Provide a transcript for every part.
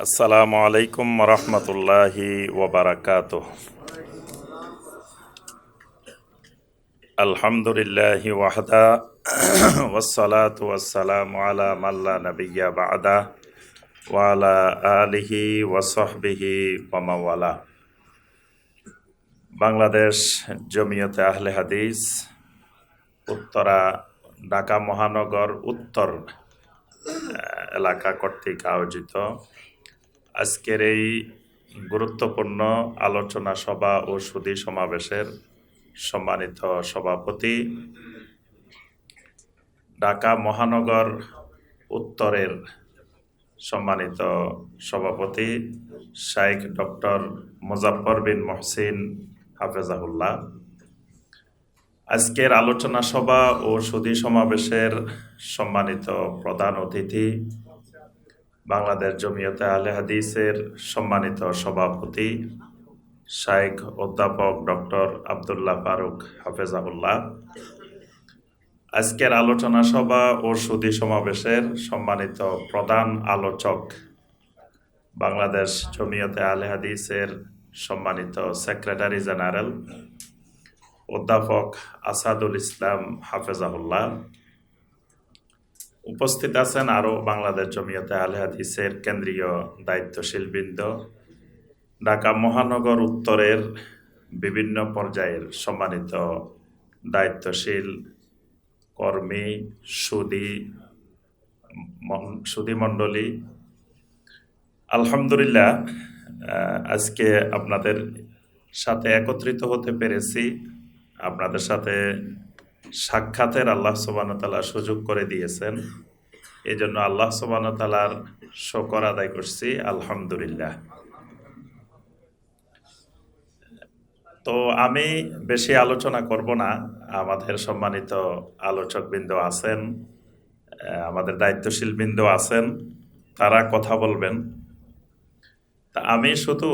আসসালামু আলাইকুম রহমতুল্লাহি ওবরাকাত আলহামদুলিল্লাহ ওয়াহদা ওয়াসসালাত ওয়াসসালামু আলা মাল্লা নবিয়্যা বাদা ওয়ালা আলিহি ওয়াসহবিহি ওয়ামাওয়ালা বাংলাদেশ জমিয়তে আহলে হাদিস উত্তরা ঢাকা মহানগর উত্তর এলাকা কর্তৃক আয়োজিত আজকের এই গুরুত্বপূর্ণ আলোচনা সভা ও সুদী সমাবেশের সম্মানিত সভাপতি ঢাকা মহানগর উত্তরের সম্মানিত সভাপতি শাইখ ডক্টর মুজাফর বিন মহসিন হাফেজাহুল্লাহ। আজকের আলোচনা সভা ও সুদী সমাবেশের সম্মানিত প্রধান অতিথি বাংলাদেশ জমিয়তে আলে হাদিসের সম্মানিত সভাপতি শাইখ অধ্যাপক ডক্টর আবদুল্লাহ ফারুক হাফেজাহুল্লাহ। আজকের আলোচনা সভা ও সুদী সমাবেশের সম্মানিত প্রধান আলোচক বাংলাদেশ জমিয়তে আলে হাদিসের সম্মানিত সেক্রেটারি জেনারেল অধ্যাপক আসাদুল ইসলাম হাফেজাহুল্লাহ। উপস্থিত আছেন আরও বাংলাদেশ জমিয়তে আলে হাদিসের কেন্দ্রীয় দায়িত্বশীল বৃন্দ ঢাকা মহানগর উত্তরের বিভিন্ন পর্যায়ের সম্মানিত দায়িত্বশীল কর্মী, সুদী সুদী মণ্ডলী, আলহামদুলিল্লাহ আজকে আপনাদের সাথে একত্রিত হতে পেরেছি। আপনাদের সাথে সাক্ষাতের আল্লাহ সোবান তালা সুযোগ করে দিয়েছেন। এই জন্য আল্লাহ সোবান তালার শকর আদায় করছি, আলহামদুলিল্লাহ। তো আমি বেশি আলোচনা করব না, আমাদের সম্মানিত আলোচকবৃন্দ আছেন আমাদের দায়িত্বশীল বৃন্দ আছেন, তারা কথা বলবেন। তা আমি শুধু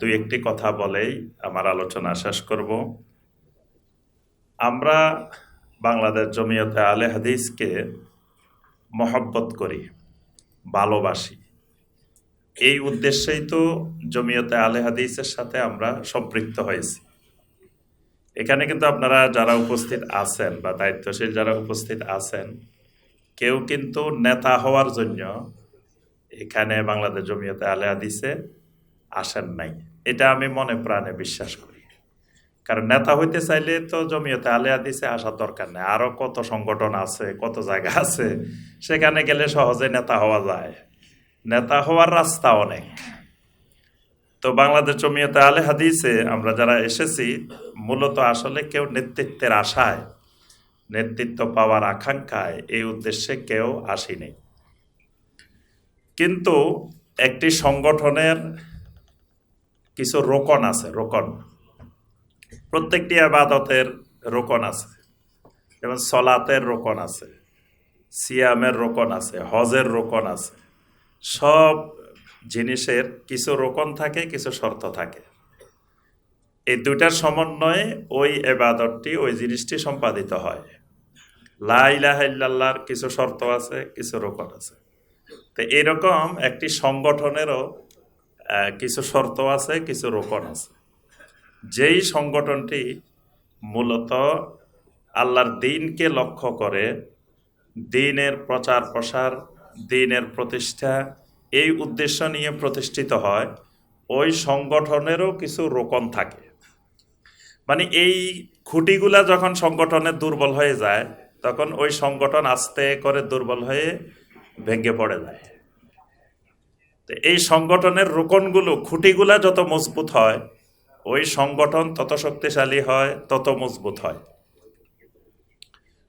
দুই একটি কথা বলেই আমার আলোচনা শেষ করব। আমরা বাংলাদেশ জমিয়তে আলে হাদিসকে মহব্বত করি, ভালোবাসি। এই উদ্দেশ্যেই তো জমিয়তে আলে হাদিসের সাথে আমরা সম্পৃক্ত হয়েছি। এখানে কিন্তু আপনারা যারা উপস্থিত আছেন বা দায়িত্বশীল যারা উপস্থিত আছেন, কেউ কিন্তু নেতা হওয়ার জন্য এখানে বাংলাদেশ জমিয়তে আলে হাদিসে আসেন নাই। এটা আমি মনে প্রাণে বিশ্বাস করি। কারণ নেতা হইতে চাইলে তো জমিয়তে আলে হাদিসে আসার দরকার নেই। আরও কত সংগঠন আছে, কত জায়গা আছে, সেখানে গেলে সহজে নেতা হওয়া যায়। নেতা হওয়ার রাস্তা অনেক। তো বাংলাদেশ জমিয়তে আলে হাদিসে আমরা যারা এসেছি, মূলত আসলে কেউ নেতৃত্বের আশায়, নেতৃত্ব পাওয়ার আকাঙ্ক্ষায় এই উদ্দেশ্যে কেউ আসেনি। কিন্তু একটি সংগঠনের কিছু রোকন আছে, রোকন। প্রত্যেকটি আবাদতের রোকন আছে। যেমন সলাতের রোকন আছে, সিয়ামের রোকন আছে, হজের রোকন আছে। সব জিনিসের কিছু রোকন থাকে, কিছু শর্ত থাকে। এই দুইটার সমন্বয়ে ওই এবাদতটি ওই জিনিসটি সম্পাদিত হয়। লাইলাহাল্লাহর কিছু শর্ত আছে, কিছু রোকন আছে। তো এরকম একটি সংগঠনেরও কিছু শর্ত আছে, কিছু রোকন আছে। যেই সংগঠনটি মূলত আল্লাহর দিনকে লক্ষ্য করে, দিনের প্রচার প্রসার, দিনের প্রতিষ্ঠা, এই উদ্দেশ্য নিয়ে প্রতিষ্ঠিত হয়, ওই সংগঠনেরও কিছু রোকন থাকে। মানে এই খুঁটিগুলা যখন সংগঠনের দুর্বল হয়ে যায়, তখন ওই সংগঠন আস্তে করে দুর্বল হয়ে ভেঙে পড়ে যায়। তো এই সংগঠনের রোকনগুলো, খুঁটিগুলা যত মজবুত হয় ওই সংগঠন তত শক্তিশালী হয়, তত মজবুত হয়।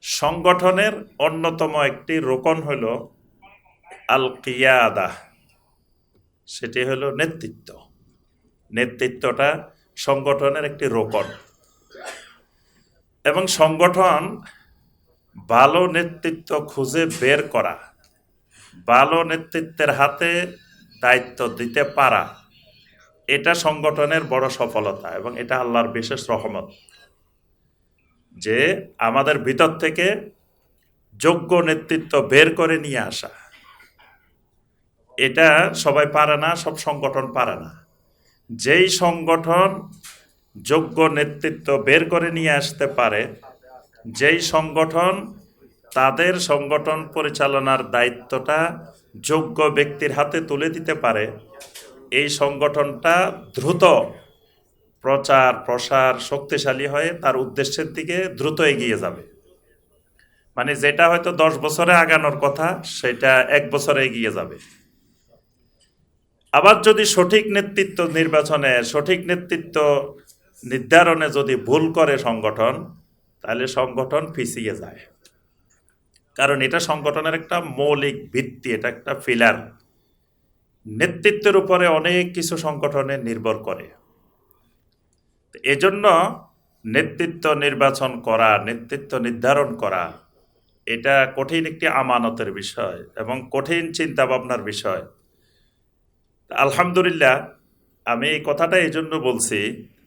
সংগঠনের অন্যতম একটি রোকন হল আল কিয়াদা সেটি হলো নেতৃত্ব। নেতৃত্বটা সংগঠনের একটি রোকন। এবং সংগঠন ভালো নেতৃত্ব খুঁজে বের করা, ভালো নেতৃত্বের হাতে দায়িত্ব দিতে পারা এটা সংগঠনের বড় সফলতা এবং এটা আল্লাহর বিশেষ রহমত যে আমাদের ভিতর থেকে যোগ্য নেতৃত্ব বের করে নিয়ে আসা। এটা সবাই পারে না, সব সংগঠন পারে না। যেই সংগঠন যোগ্য নেতৃত্ব বের করে নিয়ে আসতে পারে, যেই সংগঠন তাদের সংগঠন পরিচালনার দায়িত্বটা যোগ্য ব্যক্তির হাতে তুলে দিতে পারে এই সংগঠনটা দ্রুত প্রচার, প্রসার শক্তিশালী হয়ে তার উদ্দেশ্যের দিকে দ্রুত এগিয়ে যাবে। মানে যেটা হয়তো দশ বছরে আগানোর কথা, সেটা এক বছরে এগিয়ে যাবে। আবার যদি সঠিক নেতৃত্ব নির্বাচনে, সঠিক নেতৃত্ব নির্ধারণে যদি ভুল করে সংগঠন, তাহলে সংগঠন পিছিয়ে যায়। কারণ এটা সংগঠনের একটা মৌলিক ভিত্তি, এটা একটা ফিলার। নেতৃত্বের উপরে অনেক কিছু সংগঠনে নির্ভর করে। এজন্য নেতৃত্ব নির্বাচন করা, নেতৃত্ব নির্ধারণ করা, এটা কঠিন একটি আমানতের বিষয় এবং কঠিন চিন্তা ভাবনার বিষয়। আলহামদুলিল্লাহ, আমি এই কথাটা এই জন্য বলছি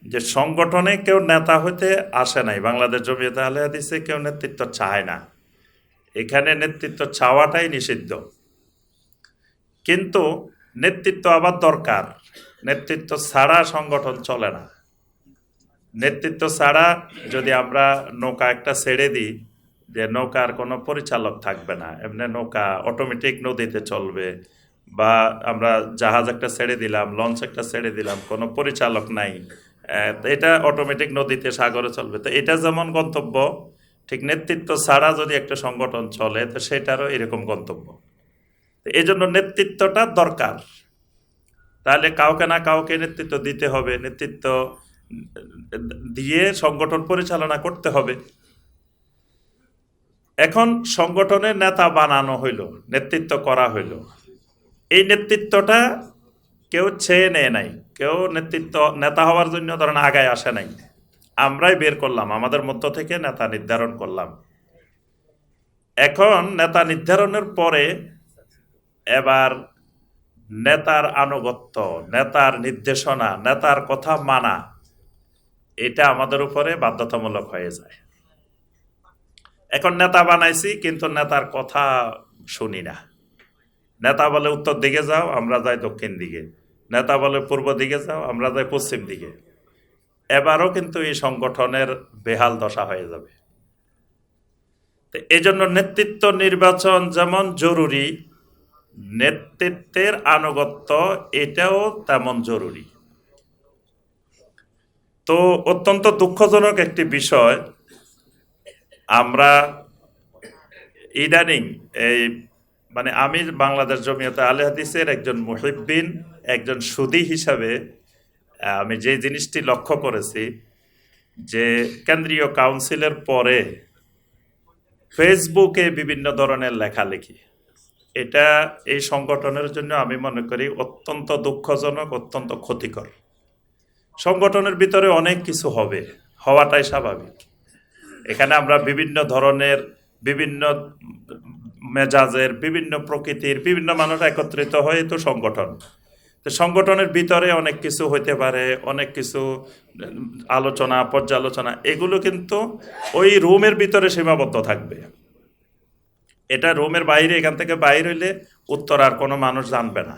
যে সংগঠনে কেউ নেতা হইতে আসে নাই। বাংলাদেশ জমিয়তে আলে হাদিসে কেউ নেতৃত্ব চায় না। এখানে নেতৃত্ব চাওয়াটাই নিষিদ্ধ। কিন্তু নেতৃত্ব আবার দরকার। নেতৃত্ব ছাড়া সংগঠন চলে না। নেতৃত্ব ছাড়া যদি আমরা নৌকা একটা ছেড়ে দিই, যে নৌকার কোনো পরিচালক থাকবে না, এমনি নৌকা অটোমেটিক নদীতে চলবে, বা আমরা জাহাজ একটা ছেড়ে দিলাম লঞ্চ একটা ছেড়ে দিলাম, কোনো পরিচালক নাই এটা অটোমেটিক নদীতে সাগরে চলবে। তো এটা যেমন গন্তব্য, ঠিক নেতৃত্ব ছাড়া যদি একটা সংগঠন চলে, তো সেটারও এরকম গন্তব্য। এই জন্য নেতৃত্বটা দরকার। তাহলে কাউকে না কাউকে নেতৃত্ব দিতে হবে, নেতৃত্ব দিয়ে সংগঠন পরিচালনা করতে হবে। এখন সংগঠনের নেতা বানানো হইল, নেতৃত্ব করা হইল। এই নেতৃত্বটা কেউ ছেয়ে নেয় নাই, কেউ নেতৃত্ব নেতা হওয়ার জন্য ধরেন আগায় আসে নাই। আমরাই বের করলাম, আমাদের মধ্য থেকে নেতা নির্ধারণ করলাম। এখন নেতা নির্ধারণের পরে এবার নেতার আনুগত্য, নেতার নির্দেশনা, নেতার কথা মানা, এটা আমাদের উপরে বাধ্যতামূলক হয়ে যায়। এখন নেতা বানাইছি, কিন্তু নেতার কথা শুনি না। নেতা বলে উত্তর দিকে যাও, আমরা যাই দক্ষিণ দিকে। নেতা বলে পূর্ব দিকে যাও, আমরা যাই পশ্চিম দিকে। এবারও কিন্তু এই সংগঠনের বেহাল দশা হয়ে যাবে। তো এই জন্য নেতৃত্ব নির্বাচন যেমন জরুরি নেতৃত্বের আনুগত্য এটাও তেমন জরুরি। তো অত্যন্ত দুঃখজনক একটি বিষয়, আমরা ইদানিং এই মানে আমি বাংলাদেশ জমিয়তে আলে হাদিসের একজন মুহিব্বিন, একজন সুদী হিসাবে আমি যে জিনিসটি লক্ষ্য করেছি যে কেন্দ্রীয় কাউন্সিলের পরে ফেসবুকে বিভিন্ন ধরনের লেখালেখি। এটা এই সংগঠনের জন্য আমি মনে করি অত্যন্ত দুঃখজনক, অত্যন্ত ক্ষতিকর। সংগঠনের ভিতরে অনেক কিছু হবে, হওয়াটাই স্বাভাবিক। এখানে আমরা বিভিন্ন ধরনের, বিভিন্ন মেজাজের, বিভিন্ন প্রকৃতির, বিভিন্ন মানুষ একত্রিত হয়ে তো সংগঠন। তো সংগঠনের ভিতরে অনেক কিছু হইতে পারে, অনেক কিছু, আলোচনা, পর্যালোচনা, এগুলো কিন্তু ওই রুমের ভিতরে সীমাবদ্ধ থাকবে। এটা রোমের বাইরে, এখান থেকে বাইরে হইলে উত্তর আর কোনো মানুষ জানবে না।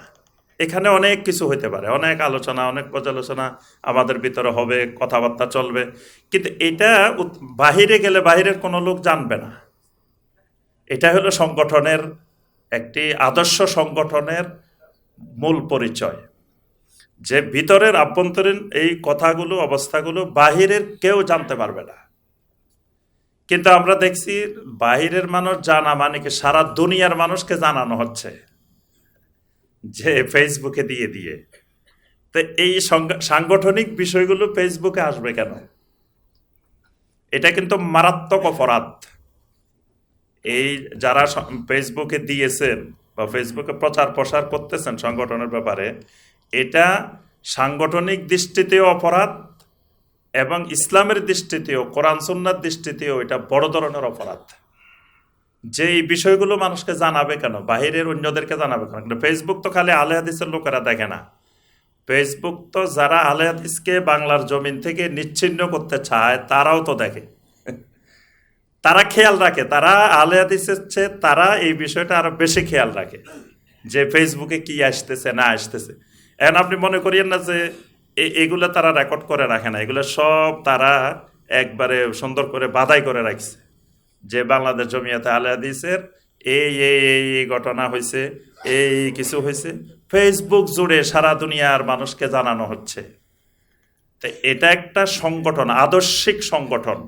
এখানে অনেক কিছু হইতে পারে, অনেক আলোচনা, অনেক পর্যালোচনা আমাদের ভিতরে হবে, কথাবার্তা চলবে। কিন্তু এটা বাহিরে গেলে বাইরের কোনো লোক জানবে না। এটা হলো সংগঠনের একটি আদর্শ সংগঠনের মূল পরিচয়। যে ভিতরের আভ্যন্তরীণ এই কথাগুলো, অবস্থাগুলো বাহিরের কেউ জানতে পারবে না। কিন্তু আমরা দেখছি বাহিরের মানুষ জানা মানে কি সারা দুনিয়ার মানুষকে জানানো হচ্ছে যে ফেসবুকে দিয়ে দিয়ে। তো এই সংগ- সাংগঠনিক বিষয়গুলো ফেসবুকে আসবে কেন? এটা কিন্তু মারাত্মক অপরাধ। এই যারা ফেসবুকে দিয়েছেন বা ফেসবুকে প্রচার প্রসার করতেছেন সংগঠনের ব্যাপারে, এটা সাংগঠনিক দৃষ্টিতেও অপরাধ এবং ইসলামের দৃষ্টিতেও, কোরআন সুন্নার দৃষ্টিতেও এটা বড় ধরনের অপরাধ। যে এই বিষয়গুলো মানুষকে জানাবে কেন? বাহিরের অন্যদেরকে জানাবে কেন? কিন্তু ফেসবুক তো খালি আলে হাদিসের লোকেরা দেখে না। ফেসবুক তো যারা আলে হাদিসকে বাংলার জমিন থেকে নিচ্ছিন্ন করতে চায়, তারাও তো দেখে। তারা খেয়াল রাখে, তারা আলে হাদিসের চেয়ে তারা এই বিষয়টা আরও বেশি খেয়াল রাখে যে ফেসবুকে কি আসতেছে, না আসতেছে। এখন আপনি মনে করিয়েন না যে এগুলো তারা রেকর্ড করে রাখে না। এগুলো সব তারা একবারে সুন্দর করে বাধাই করে রাখছে। যে বাংলাদেশ জমিয়াতে আলে হাদিসের এই এই এই ঘটনা হয়েছে এই কিছু হয়েছে ফেসবুক জুড়ে সারা দুনিয়ার মানুষকে জানানো হচ্ছে। তো এটা একটা সংগঠন, আদর্শিক সংগঠন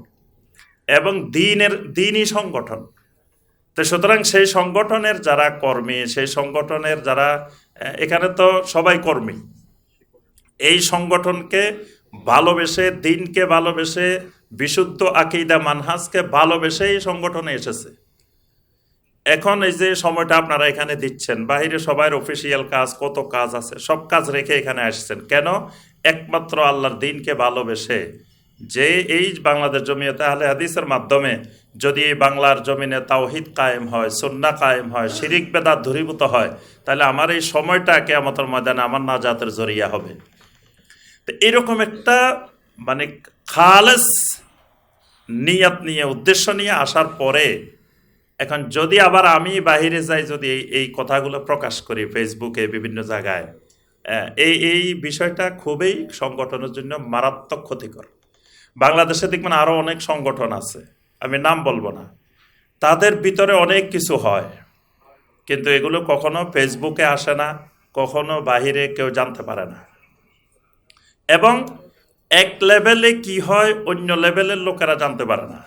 এবং দিনের, দিনই সংগঠন। তো সুতরাং সেই সংগঠনের যারা কর্মী, সেই সংগঠনের যারা এখানে তো সবাই কর্মী। এই সংগঠনকে ভালোবেসে, দিনকে ভালোবেসে, বিশুদ্ধ আকিদা মানহাজকে ভালোবেসে এই সংগঠনে এসেছে। এখন এই যে সময়টা আপনারা এখানে দিচ্ছেন বাইরে সবার অফিসিয়াল কাজ, কত কাজ আছে, সব কাজ রেখে এখানে আসছেন, কেন? একমাত্র আল্লাহর দিনকে ভালোবেসে। যে এই বাংলাদেশ জমিয়তে আহলে হাদিসের মাধ্যমে যদি এই বাংলার জমিনে তাওহিদ কায়েম হয় সন্না কায়েম হয়, শিরিক বেদাত ধূরীভূত হয়, তাহলে আমার এই সময়টা কেয়ামতের ময়দানে আমার নাজাতের জরিয়া হবে। তো এরকম একটা মানে খালেস নিয়াত নিয়ে, উদ্দেশ্য নিয়ে আসার পরে, এখন যদি আবার আমি বাহিরে যাই, যদি এই এই কথাগুলো প্রকাশ করি ফেসবুকে বিভিন্ন জায়গায় এই এই বিষয়টা খুবই সংগঠনের জন্য মারাত্মক ক্ষতিকর। বাংলাদেশে দেখবেন আরও অনেক সংগঠন আছে, আমি নাম বলব না, তাদের ভিতরে অনেক কিছু হয়, কিন্তু এগুলো কখনো ফেসবুকে আসে না, কখনো বাহিরে কেউ জানতে পারে না। এবং এক লেভেলে কি হয়, অন্য লেভেলের লোকেরা জানতে পারে না।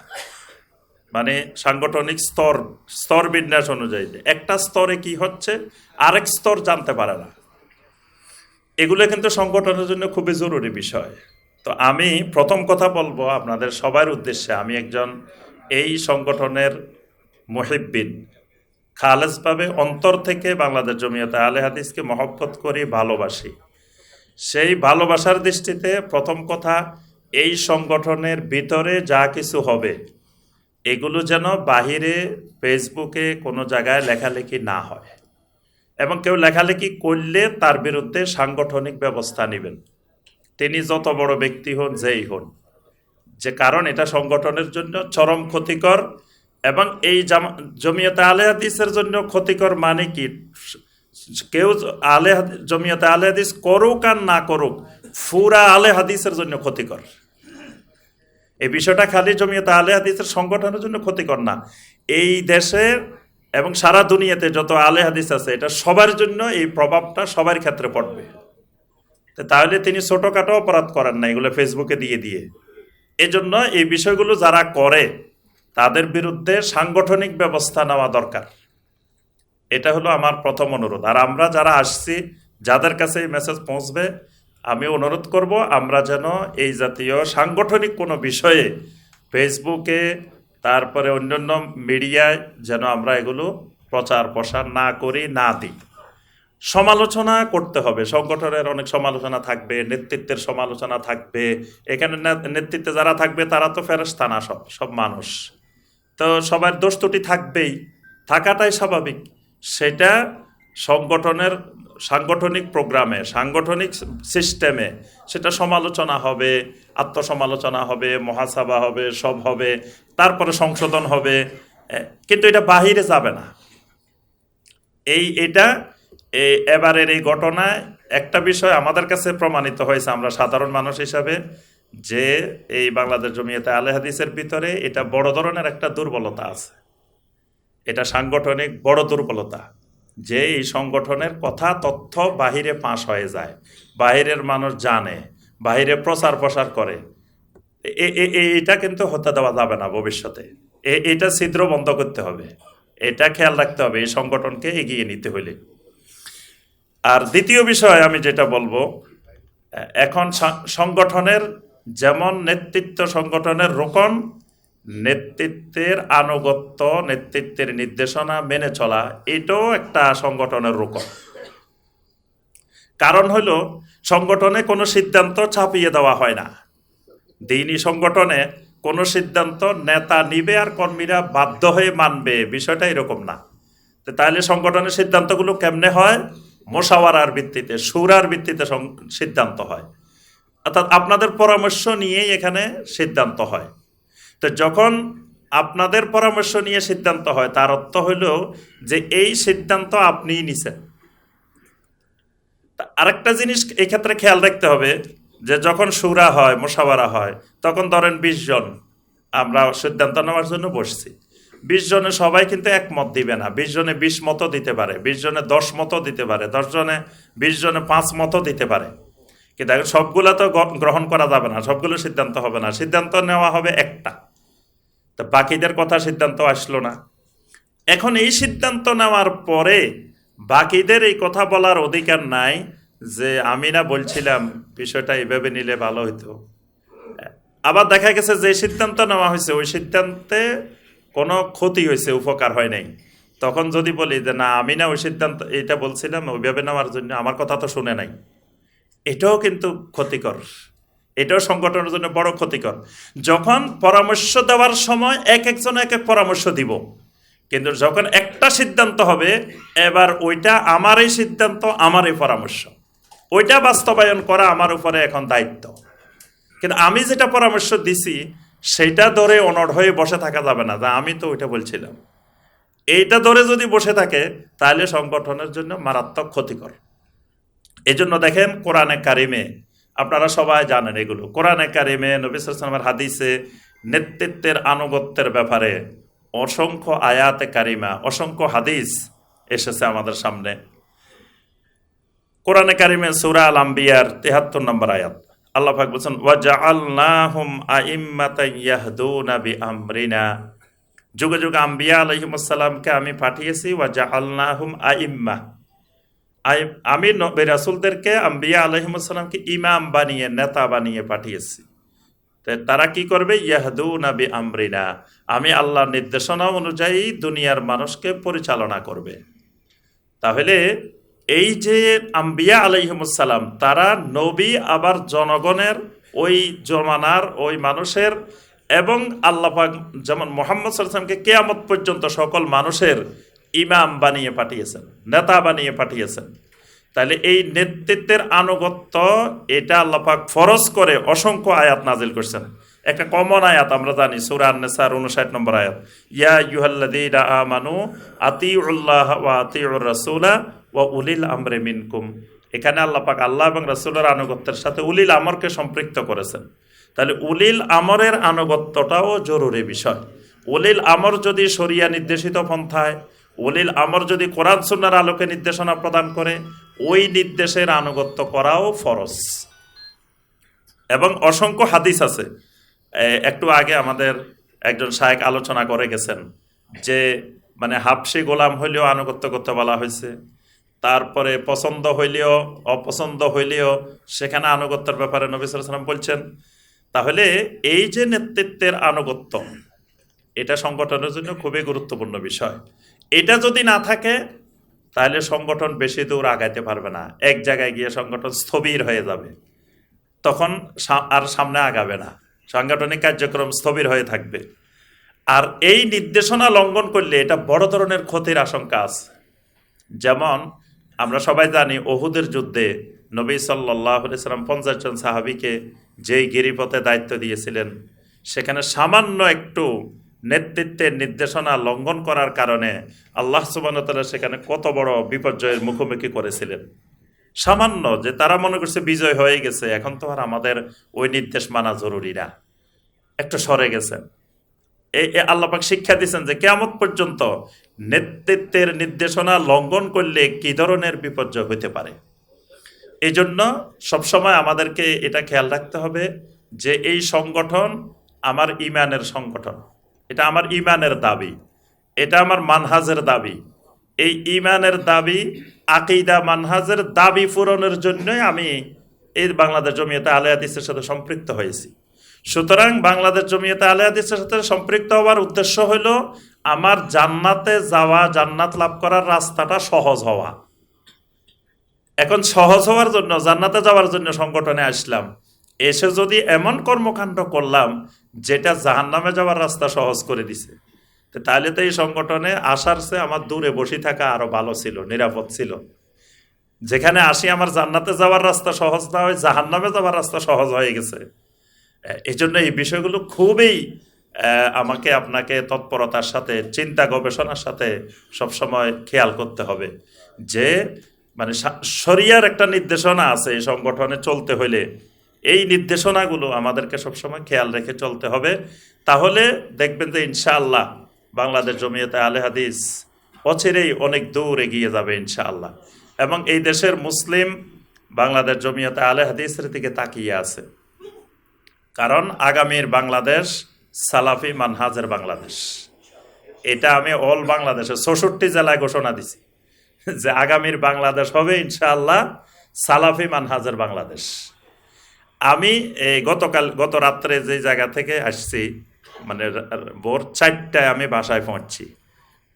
মানে সাংগঠনিক স্তর স্তর বিন্যাস অনুযায়ী। একটা স্তরে কি হচ্ছে, আরেক স্তর জানতে পারে না। এগুলো কিন্তু সংগঠনের জন্য খুবই জরুরি বিষয়। তো আমি প্রথম কথা বলব আপনাদের সবার উদ্দেশ্যে, আমি একজন এই সংগঠনের মহিব্বিন। খালেজভাবে অন্তর থেকে বাংলাদেশ জমিয়তে আলে হাদিসকে মহব্বত করি, ভালোবাসি। সেই ভালোবাসার দৃষ্টিতে প্রথম কথা, এই সংগঠনের ভিতরে যা কিছু হবে, এগুলো যেন বাহিরে ফেসবুকে কোনো জায়গায় লেখালেখি না হয়। এবং কেউ লেখালেখি করলে তার বিরুদ্ধে সাংগঠনিক ব্যবস্থা নেবেন। তিনি যত বড় ব্যক্তি হন, যেই হন। যে কারণ এটা সংগঠনের জন্য চরম ক্ষতিকর এবং এই জামা- জমিয়তে আলে হাদিসের জন্য ক্ষতিকর মানে কি? কেউ আলে জমিয়তে আলে হাদিস করুক আর না করুক, ফুরা আলে হাদিসের জন্য ক্ষতিকর। এই বিষয়টা খালি জমিয়তে আলে হাদিসের সংগঠনের জন্য ক্ষতিকর না। এই দেশের এবং সারা দুনিয়াতে যত আলে হাদিস আছে, এটা সবার জন্য এই প্রভাবটা সবার ক্ষেত্রে পড়বে। তাহলে তিনি ছোটোখাটো অপরাধ করেন না, এগুলো ফেসবুকে দিয়ে দিয়ে। এজন্য এই বিষয়গুলো যারা করে, তাদের বিরুদ্ধে সাংগঠনিক ব্যবস্থা নেওয়া দরকার। এটা হলো আমার প্রথম অনুরোধ। আর আমরা যারা আসছি, যাদের কাছে এই মেসেজ পৌঁছবে, আমি অনুরোধ করব, আমরা যেন এই জাতীয় সাংগঠনিক কোনো বিষয়ে ফেসবুকে, তারপরে অন্যান্য মিডিয়ায় যেন আমরা এগুলো প্রচার প্রসার না করি, না দিই। সমালোচনা করতে হবে। সংগঠনের অনেক সমালোচনা থাকবে, নেতৃত্বের সমালোচনা থাকবে। এখানে নেতৃত্বে যারা থাকবে, তারা তো ফেরস্তা না সব সব মানুষ। তো সবার দোষ ত্রুটি থাকবেই। থাকাটাই স্বাভাবিক। সেটা সংগঠনের, সাংগঠনিক প্রোগ্রামে, সাংগঠনিক সিস্টেমে, সেটা সমালোচনা হবে, আত্মসমালোচনা হবে, মহাসভা হবে, সব হবে, তারপরে সংশোধন হবে কিন্তু এটা বাহিরে যাবে না। এই, এটা এবারের এই ঘটনায় একটা বিষয় আমাদের কাছে প্রমাণিত হয়েছে, আমরা সাধারণ মানুষ হিসাবে, যে এই বাংলাদেশ জমিয়তে আলে হাদিসের ভিতরে এটা বড় ধরনের একটা দুর্বলতা আছে। এটা সাংগঠনিক বড় দুর্বলতা। যে এই সংগঠনের কথা তথ্য বাহিরে পাশ হয়ে যায়, বাহিরের মানুষ জানে, বাহিরে প্রচার প্রসার করে এটা কিন্তু হতে দেওয়া যাবে না ভবিষ্যতে। এটা ছিদ্র বন্ধ করতে হবে। এটা খেয়াল রাখতে হবে এই সংগঠনকে এগিয়ে নিতে হলে আর দ্বিতীয় বিষয় আমি যেটা বলব এখন সংগঠনের যেমন নেতৃত্ব সংগঠনের রোকন নেতৃত্বের আনুগত্য, নেতৃত্বের নির্দেশনা মেনে চলা, এটাও একটা সংগঠনের রোকন কারণ হলো সংগঠনে কোনো সিদ্ধান্ত ছাপিয়ে দেওয়া হয় না। দিনই সংগঠনে কোনো সিদ্ধান্ত নেতা নিবে আর কর্মীরা বাধ্য হয়ে মানবে, বিষয়টা এরকম না। তাহলে সংগঠনের সিদ্ধান্তগুলো কেমনে হয়? মোশাওয়ারার ভিত্তিতে, সুরার ভিত্তিতে সিদ্ধান্ত হয়। অর্থাৎ আপনাদের পরামর্শ নিয়েই এখানে সিদ্ধান্ত হয়। তো যখন আপনাদের পরামর্শ নিয়ে সিদ্ধান্ত হয়, তার অর্থ হলো যে এই সিদ্ধান্ত আপনিই নিছেন। আরেকটা জিনিস এই ক্ষেত্রে খেয়াল রাখতে হবে যে যখন সুরা হয় মোশাবারা হয়, তখন ধরেন বিশ জন, আমরা সিদ্ধান্ত নেওয়ার জন্য বসছি। বিশ জনে সবাই কিন্তু একমত দিবে না। বিশ জনে বিশ মতো দিতে পারে, বিশ জনে দশ মতো দিতে পারে, দশ জনে বিশ জনে পাঁচ মতো দিতে পারে। কিন্তু সবগুলো তো গ্রহণ করা যাবে না, সবগুলো সিদ্ধান্ত হবে না। সিদ্ধান্ত নেওয়া হবে একটা। তো বাকিদের কথা সিদ্ধান্ত আসলো না। এখন এই সিদ্ধান্ত নেওয়ার পরে বাকিদের এই কথা বলার অধিকার নাই যে আমি না বলছিলাম, বিষয়টা এভাবে নিলে ভালো হতো আবার দেখা গেছে যে সিদ্ধান্ত নেওয়া হয়েছে, ওই সিদ্ধান্তে কোনো ক্ষতি হয়েছে, উপকার হয় নাই। তখন যদি বলি যে না, আমি না ওই সিদ্ধান্ত, এটা বলছিলাম, ওইভাবে নেওয়ার জন্য আমার কথা তো শুনে নাই। এটাও কিন্তু ক্ষতিকর। এটাও সংগঠনের জন্য বড় ক্ষতিকর। যখন পরামর্শ দেওয়ার সময় এক একজন এক এক পরামর্শ দিব, কিন্তু যখন একটা সিদ্ধান্ত হবে, এবার ওইটা আমারই সিদ্ধান্ত, আমারই পরামর্শ। ওইটা বাস্তবায়ন করা আমার উপরে এখন দায়িত্ব। কিন্তু আমি যেটা পরামর্শ দিছি সেইটা ধরে অনড় হয়ে বসে থাকা যাবে না আমি তো ওইটা বলছিলাম। এইটা ধরে যদি বসে থাকে, তাহলে সংগঠনের জন্য মারাত্মক ক্ষতিকর। এই জন্য দেখেন কোরআনে কারিমে আপনারা সবাই জানেন এগুলো। কোরআনে কারিমে নবিসামের হাদিসে নেতৃত্বের আনুগত্যের ব্যাপারে অসংখ্য আয়াতে কারিমা, অসংখ্য হাদিস এসেছে আমাদের সামনে। কোরআনে কারিমে সুরা আল আম্বিয়ার তেহাত্তর নম্বর আয়াত। আল্লাহ পাক বলছেন, ওয়াজআলনাহুম আইম্মাতান ইয়াহদুনা বিআমরিনা। যুগে যুগে আম্বিয়া আলাইহিমুসসালামকে আমি পাঠিয়েছি, ওয়াজআলনাহুম আইম্মা। আই- আমি নবী রাসূলদেরকে আম্বিয়া আলাইহিমুসসালামকে ইমাম বানিয়ে, নেতা বানিয়ে পাঠিয়েছি। তারা কি করবে? ইয়াহদু নাবি বিআমরিনা। আমি আল্লাহর নির্দেশনা অনুযায়ী দুনিয়ার মানুষকে পরিচালনা করবে। তাহলে এই যে আম্বিয়া আলাইহিমুসালাম তারা নবী আবার জনগণের ওই জমানার ওই মানুষের এবং আল্লাপাক যেমন মোহাম্মদ সাল্লামকে কেয়ামত পর্যন্ত সকল মানুষের ইমাম বানিয়ে পাঠিয়েছেন, নেতা বানিয়ে পাঠিয়েছেন। তাহলে এই নেতৃত্বের আনুগত্য, এটা আল্লাপাক ফরজ করে অসংখ্য আয়াত নাজিল করছেন। একটা কমন আয়াত আমরা জানি সুরান উনষাট নম্বর আয়াত। ইয়া ইউহাল্লাদিনা আমানু আতিউল্লাহ ওয়া আতিউর রাসূলা ওয়া উলিল আমরে মিনকুম। এখানে আল্লাহ পাক আল্লাহ এবং রাসূলের আনুগত্যের সাথে উলিল আমরকে সম্পৃক্ত করেছেন। তাহলে উলিল আমরের আনুগত্যটাও জরুরি বিষয়। উলিল আমর যদি শরিয়া নির্দেশিত পন্থায় উলিল আমর যদি কোরআন সুন্নার আলোকে নির্দেশনা প্রদান করে, ওই নির্দেশের আনুগত্য করাও ফরজ। এবং অসংখ্য হাদিস আছে। একটু আগে আমাদের একজন শায়েক আলোচনা করে গেছেন যে মানে হাফসি গোলাম হইলেও আনুগত্য করতে বলা হয়েছে, তারপরে পছন্দ হইলেও, অপছন্দ হইলেও সেখানে আনুগত্যের ব্যাপারে নবী সাল্লাম বলছেন, তাহলে এই যে নেতৃত্বের আনুগত্য, এটা সংগঠনের জন্য খুবই গুরুত্বপূর্ণ বিষয়। এটা যদি না থাকে, তাহলে সংগঠন বেশি দূর আগাইতে পারবে না। এক জায়গায় গিয়ে সংগঠন স্থবির হয়ে যাবে। তখন আর সামনে আগাবে না। সাংগঠনিক কার্যক্রম স্থবির হয়ে থাকবে। আর এই নির্দেশনা লঙ্ঘন করলে এটা বড় ধরনের ক্ষতির আশঙ্কা আছে। যেমন আমরা সবাই জানি, ওহুদের যুদ্ধে নবী সাল্লাহ সাল্লাম পঞ্চাশ জন সাহাবিকে যেই গিরিপথে দায়িত্ব দিয়েছিলেন, সেখানে সামান্য একটু নেতৃত্বের নির্দেশনা লঙ্ঘন করার কারণে আল্লাহ সুবানতাল্লাহ সেখানে কত বড় বিপর্যয়ের মুখোমুখি করেছিলেন। সামান্য যে তারা মনে করছে বিজয় হয়ে গেছে, এখন তো আর আমাদের ওই নির্দেশ মানা জরুরি না। একটু সরে গেছেন। এই আল্লাপাক শিক্ষা দিচ্ছেন যে কেমন পর্যন্ত নেতৃত্বের নির্দেশনা লঙ্ঘন করলে কি ধরনের বিপর্যয় হতে পারে? এই জন্য সবসময় আমাদেরকে এটা খেয়াল রাখতে হবে যে এই সংগঠন আমার ইমানের সংগঠন। এটা আমার ইমানের দাবি, এটা আমার মানহাজের দাবি। এই ইমানের দাবি, আকিদা মানহাজের দাবি পূরণের জন্যই আমি এই বাংলাদেশ জমিয়তে আলে হাদিসের সাথে সম্পৃক্ত হয়েছি। সুতরাং বাংলাদেশ জমিয়তে আলে হাদিসের সাথে সম্পৃক্ত হওয়ার উদ্দেশ্য হলো আমার জান্নাতে যাওয়া, জান্নাত লাভ করার রাস্তাটা সহজ হওয়া। এখন সহজ হওয়ার জন্য, জান্নাতে যাওয়ার জন্য সংগঠনে আসলাম। এসে যদি এমন কর্মকাণ্ড করলাম, যেটা জাহান্নামে যাওয়ার রাস্তা সহজ করে দিছে তাহলে তো এই সংগঠনে আসার চেয়ে আমার দূরে বসে থাকা আরও ভালো ছিল, নিরাপদ ছিল। যেখানে আসি আমার জান্নাতে যাওয়ার রাস্তা সহজ না হয়, জাহান্নামে যাওয়ার রাস্তা সহজ হয়ে গেছে। এই জন্য এই বিষয়গুলো খুবই আমাকে আপনাকে তৎপরতার সাথে, চিন্তা গবেষণার সাথে সবসময় খেয়াল করতে হবে। যে মানে সা- শরিয়ার একটা নির্দেশনা আছে এই সংগঠনে চলতে হলে এই নির্দেশনাগুলো আমাদেরকে সবসময় খেয়াল রেখে চলতে হবে। তাহলে দেখবেন যে ইনশাআল্লাহ বাংলাদেশ জমিয়তে আলে হাদিস অচিরেই অনেক দূর এগিয়ে যাবে ইনশাআল্লাহ। এবং এই দেশের মুসলিম বাংলাদেশ জমিয়তে আলে হাদিসের দিকে তাকিয়ে আছে। কারণ আগামীর বাংলাদেশ সালাফি মানহাজের বাংলাদেশ। এটা আমি অল বাংলাদেশে চৌষট্টি জেলায় ঘোষণা দিছি যে আগামীর বাংলাদেশ হবে ইনশাআল্লাহ সালাফি মানহাজের বাংলাদেশ। আমি এই গতকাল, গত রাত্রে যে জায়গা থেকে আসছি মানে ভোর চারটায় আমি বাসায় পৌঁছছি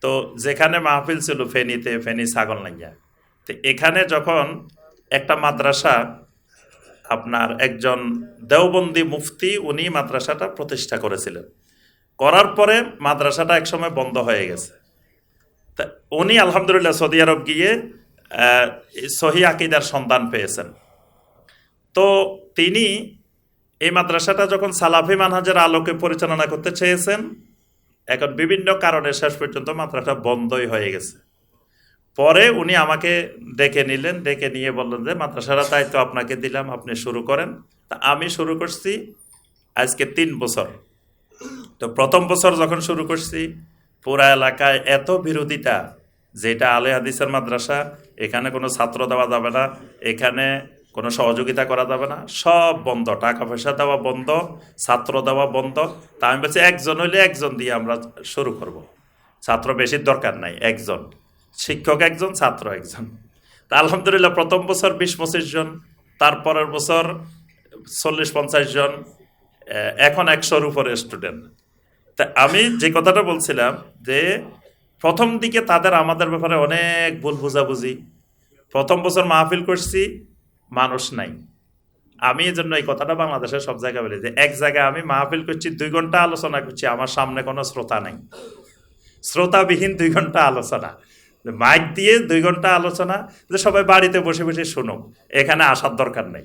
তো যেখানে মাহফিল ছিল ফেনীতে, ফেনী ছাগল নাইয়া। তো এখানে যখন একটা মাদ্রাসা আপনার একজন দেওবন্দি মুফতি, উনি মাদ্রাসাটা প্রতিষ্ঠা করেছিলেন। করার পরে মাদ্রাসাটা একসময় বন্ধ হয়ে গেছে। তা উনি আলহামদুলিল্লাহ সৌদি আরব গিয়ে সহি আকিদার সন্ধান পেয়েছেন। তো তিনি এই মাদ্রাসাটা যখন সালাফি মানহাজের আলোকে পরিচালনা করতে চেয়েছেন, এখন বিভিন্ন কারণে শেষ পর্যন্ত মাদ্রাসা বন্ধই হয়ে গেছে। পরে উনি আমাকে ডেকে নিলেন, ডেকে নিয়ে বললেন যে মাদ্রাসাটা দায়িত্ব আপনাকে দিলাম, আপনি শুরু করেন। তা আমি শুরু করছি আজকে তিন বছর। তো প্রথম বছর যখন শুরু করছি, পুরা এলাকায় এত বিরোধিতা, যেটা আলে হাদিসের মাদ্রাসা, এখানে কোনো ছাত্র দেওয়া যাবে না, এখানে কোনো সহযোগিতা করা যাবে না। সব বন্ধ টাকা পয়সা দেওয়া বন্ধ, ছাত্র দেওয়া বন্ধ। তা আমি বলছি একজন হইলে একজন দিয়ে আমরা শুরু করব। ছাত্র বেশির দরকার নাই, একজন। শিক্ষক একজন, ছাত্র একজন। তা আলহামদুলিল্লাহ প্রথম বছর বিশ পঁচিশ জন, তারপরের বছর চল্লিশ পঞ্চাশ জন এখন একশোর উপরে স্টুডেন্ট তা আমি যে কথাটা বলছিলাম যে প্রথম দিকে তাদের আমাদের ব্যাপারে অনেক ভুল বুঝাবুঝি। প্রথম বছর মাহফিল করছি মানুষ নাই। আমি এই জন্য এই কথাটা বাংলাদেশের সব জায়গায় বলি যে, এক জায়গায় আমি মাহফিল করছি, দুই ঘণ্টা আলোচনা করছি, আমার সামনে কোনো শ্রোতা নাই। শ্রোতাবিহীন দুই ঘণ্টা আলোচনা। মাইক দিয়ে দুই ঘণ্টা আলোচনা, যে সবাই বাড়িতে বসে বসে শুনুক, এখানে আসার দরকার নেই।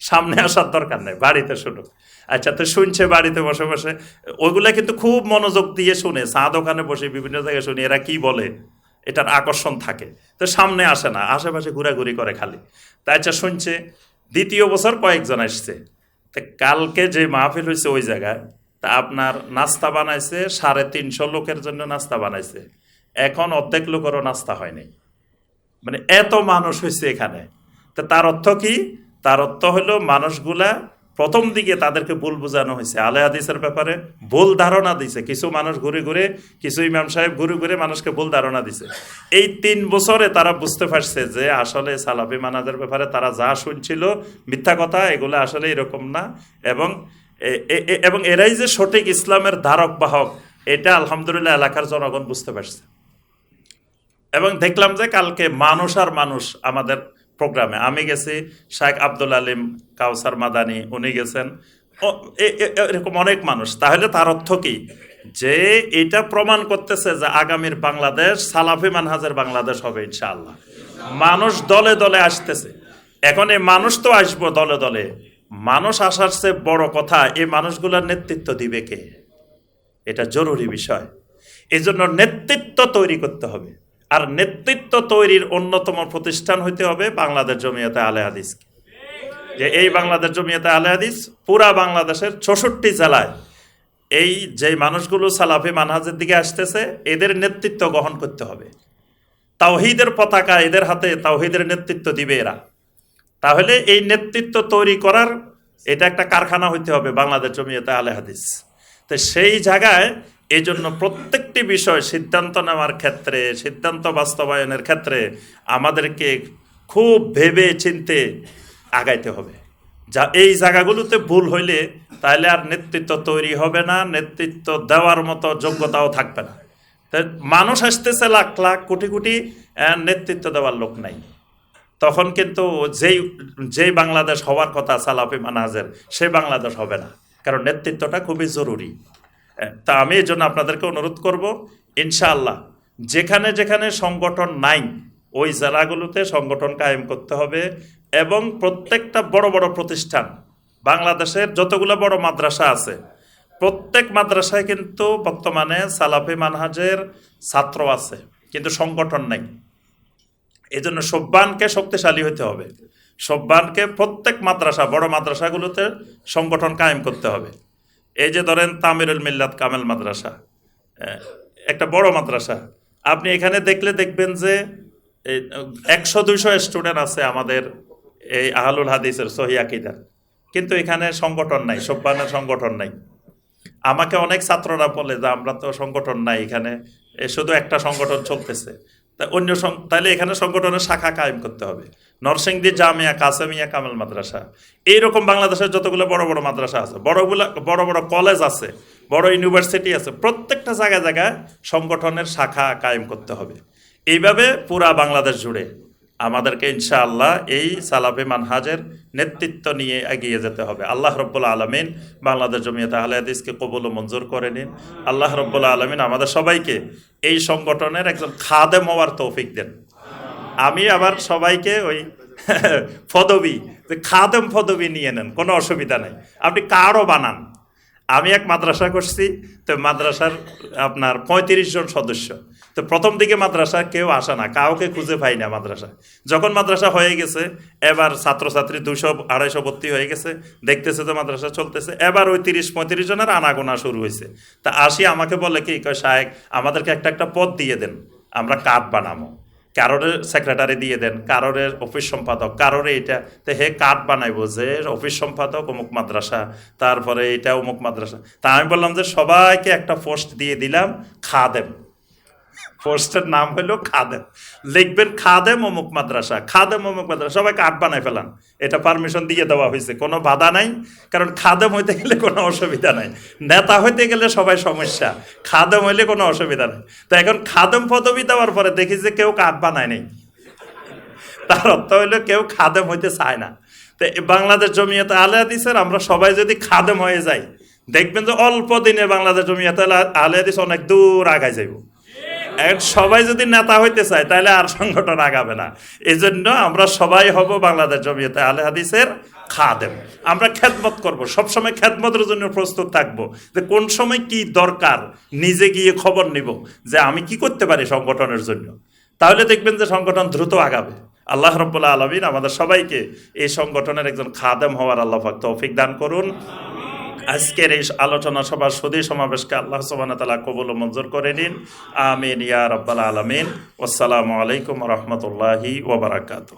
সামনে আসার দরকার নেই, বাড়িতে শুনুক। আচ্ছা তো শুনছে বাড়িতে বসে বসে, ওগুলা কিন্তু খুব মনোযোগ দিয়ে শুনে, চা দোকানে বসে বিভিন্ন জায়গায় শুনি, এরা কি বলে? এটার আকর্ষণ থাকে। তো সামনে আসে না, আশেপাশে ঘোরাঘুরি করে খালি। তা আচ্ছা শুনছে দ্বিতীয় বছর কয়েকজন আসছে। তো কালকে যে মাহফিল হয়েছে ওই জায়গায়, তা আপনার নাস্তা বানাইছে সাড়ে তিনশো লোকের জন্য নাস্তা বানাইছে। এখন অর্ধেক লোকেরও নাস্তা হয়নি। মানে এত মানুষ হয়েছে এখানে। তো তার অর্থ কি? তার অর্থ হলো মানুষগুলা প্রথম দিকে তাদেরকে ভুল বোঝানো হয়েছে। আলে হাদিসের ব্যাপারে ভুল ধারণা দিছে। কিছু মানুষ ঘুরে ঘুরে, কিছু ইমাম সাহেব ঘুরে ঘুরে মানুষকে ভুল ধারণা দিছে। এই তিন বছরে তারা বুঝতে পারছে যে আসলে সালাফি মানাদের ব্যাপারে তারা যা শুনছিল মিথ্যা কথা, এগুলো আসলে এরকম না। এবং এবং এরাই যে সঠিক ইসলামের ধারক বাহক এটা আলহামদুলিল্লাহ এলাকার জনগণ বুঝতে পারছে। এবং দেখলাম যে কালকে মানুষ আর মানুষ আমাদের প্রোগ্রামে। আমি গেছি শেখ আব্দুল আলিম কাউসার মাদানি, উনি গেছেন। এরকম অনেক মানুষ। তাহলে তার অর্থ কি? যে এটা প্রমাণ করতেছে যে আগামীর বাংলাদেশ সালাফি মানহাজের বাংলাদেশ হবে ইনশাআল্লাহ। মানুষ দলে দলে আসতেছে। এখন এই মানুষ তো আসব দলে দলে। মানুষ আসার চেয়ে বড় কথা, এই মানুষগুলোর নেতৃত্ব দিবে কে? এটা জরুরি বিষয়। এই জন্য নেতৃত্ব তৈরি করতে হবে। আর নেতৃত্ব তৈরির অন্যতম প্রতিষ্ঠান হইতে হবে বাংলাদেশ জমিয়তে আলে হাদিসকে। যে এই বাংলাদেশ জমিয়তে আলে হাদিস পুরা বাংলাদেশের চৌষট্টি জেলায় এই যে মানুষগুলো সালাফি মানহাজের দিকে আসতেছে, এদের নেতৃত্ব গ্রহণ করতে হবে। তাওহিদের পতাকা এদের হাতে, তাওহিদের নেতৃত্ব দিবে এরা। তাহলে এই নেতৃত্ব তৈরি করার এটা একটা কারখানা হইতে হবে বাংলাদেশ জমিয়তে আলে হাদিস। তো সেই জায়গায় এই জন্য প্রত্যেকটি বিষয় সিদ্ধান্ত নেওয়ার ক্ষেত্রে, সিদ্ধান্ত বাস্তবায়নের ক্ষেত্রে আমাদেরকে খুব ভেবে চিনতে আগাইতে হবে। যা এই জায়গাগুলোতে ভুল হইলে তাহলে আর নেতৃত্ব তৈরি হবে না, নেতৃত্ব দেওয়ার মতো যোগ্যতাও থাকবে না। মানুষ আসতেছে লাখ লাখ, কোটি কোটি নেতৃত্ব দেওয়ার লোক নাই। তখন কিন্তু যেই যেই বাংলাদেশ হওয়ার কথা সালাফি মানহাজের সেই বাংলাদেশ হবে না। কারণ নেতৃত্বটা খুবই জরুরি। তা আমি এই জন্য আপনাদেরকে অনুরোধ করব, ইনশাআল্লাহ, যেখানে যেখানে সংগঠন নাই, ওই জেলাগুলোতে সংগঠন কায়েম করতে হবে এবং প্রত্যেকটা বড় বড় প্রতিষ্ঠান, বাংলাদেশের যতগুলো বড় মাদ্রাসা আছে, প্রত্যেক মাদ্রাসায় কিন্তু বর্তমানে সালাফি মানহাজের ছাত্র আছে, কিন্তু সংগঠন নাই। জন্য সব্বানকে শক্তিশালী হতে হবে, সব্বানকে প্রত্যেক মাদ্রাসা, বড় মাদ্রাসাগুলোতে সংগঠন কায়েম করতে হবে। এই যে ধরেন তামিরুল মিল্লাত কামেল মাদ্রাসা একটা বড় মাদ্রাসা। আপনি এখানে দেখলে দেখবেন যে একশো দুইশো স্টুডেন্ট আছে আমাদের এই আহলুল হাদিসের সহিয়াকিদার কিন্তু এখানে সংগঠন নাই সব্বানের সংগঠন নাই। আমাকে অনেক ছাত্ররা বলে যে, আমরা তো সংগঠন নাই এখানে শুধু একটা সংগঠন চলতেছে। তা অন্য তাহলে এখানে সংগঠনের শাখা কায়েম করতে হবে। নরসিংদী জামিয়া, কাসেমিয়া, কামাল মাদ্রাসা। এইরকম বাংলাদেশের যতগুলো বড় বড় মাদ্রাসা আছে, বড়গুলো বড় বড় কলেজ আছে, বড় ইউনিভার্সিটি আছে, প্রত্যেকটা জায়গায় জায়গায় সংগঠনের শাখা কায়েম করতে হবে। এইভাবে পুরা বাংলাদেশ জুড়ে আমাদেরকে ইনশাআল্লাহ এই সালাফে মানহাজের নেতৃত্ব নিয়ে এগিয়ে যেতে হবে। আল্লাহ রব্বুল্লা আলমিন বাংলাদেশ জমিয়ত আহলে হাদিসকে কবুল ও মঞ্জুর করে নিন। আল্লাহ রব্বুল্লা আলমিন আমাদের সবাইকে এই সংগঠনের একজন খাদেম হওয়ার তৌফিক দেন। আমি আবার সবাইকে ওই পদবি, যে খাদেম পদবি নিয়ে নেন, কোনো অসুবিধা নেই। আপনি কারও বানান। আমি এক মাদ্রাসা করছি, তো মাদ্রাসার আপনার পঁয়ত্রিশ জন সদস্য। তো প্রথম দিকে মাদ্রাসা কেউ আসে না, কাউকে খুঁজে পাই না মাদ্রাসা। যখন মাদ্রাসা হয়ে গেছে, এবার ছাত্রছাত্রী দুশো, আড়াইশো ভর্তি হয়ে গেছে, দেখতেছে তো মাদ্রাসা চলতেছে, এবার ওই তিরিশ, পঁয়ত্রিশ জনের আনাগোনা শুরু হয়েছে। তা আসি আমাকে বলে কি, কয়, সাহেব, আমাদেরকে একটা একটা পদ দিয়ে দেন, আমরা কার্ড বানাবো। কারোর সেক্রেটারি দিয়ে দেন, কারোর অফিস সম্পাদক, কারোর এটা। তো হে কার্ড বানাইবো, যে অফিস সম্পাদক, অমুক মাদ্রাসা, তারপরে এটা অমুক মাদ্রাসা। তা আমি বললাম যে, সবাইকে একটা পোস্ট দিয়ে দিলাম খাদেম পোস্টের নাম হলো খাদেম। লিখবেন খাদেম অমুক মাদ্রাসা, খাদেম অমুক মাদ্রাসা। সবাই কার্ড বানাই ফেলান। এটা পারমিশন দিয়ে দেওয়া হয়েছে। কোনো বাধা নাই, কারণ খাদেম হইতে গেলে কোনো অসুবিধা নাই। নেতা হইতে গেলে সবাই সমস্যা। খাদেম হইলে কোনো অসুবিধা নাই। তো এখন খাদেম পদবি দেওয়ার পরে দেখি যে কেউ কার্ড বানায় নেই। তার অর্থ হইল কেউ খাদেম হইতে চায় না। তো বাংলাদেশ জমিয়তে আলে হাদিসের আমরা সবাই যদি খাদেম হয়ে যাই, দেখবেন যে অল্প দিনে বাংলাদেশ জমিয়তে আলে হাদিস অনেক দূর আগায় যাইব। সবাই যদি নেতা হইতে চায়, তাহলে আর সংগঠন আগাবে না। এই জন্য আমরা সবাই হব বাংলাদেশ জমিয়তে আলে হাদিসের খাদেম। আমরা খেদমত করব। সবসময় খেদমতের জন্য প্রস্তুত থাকব যে কোন সময় কি দরকার, নিজে গিয়ে খবর নিব যে আমি কি করতে পারি সংগঠনের জন্য। তাহলে দেখবেন যে সংগঠন দ্রুত আগাবে। আল্লাহ রব্বুল্লাহ আলমিন আমাদের সবাইকে এই সংগঠনের একজন খাদেম হওয়ার আল্লাহ তৌফিক দান করুন। আজকের এই আলোচনা সভার সুদী সমাবেশকে আল্লাহ সুবাহতালা কবুল মঞ্জুর করে নিন। আমিন ইয়া রব্বাল আলমিন। আসসালামু আলাইকুম রহমতুল্লাহি ওবরাকাতু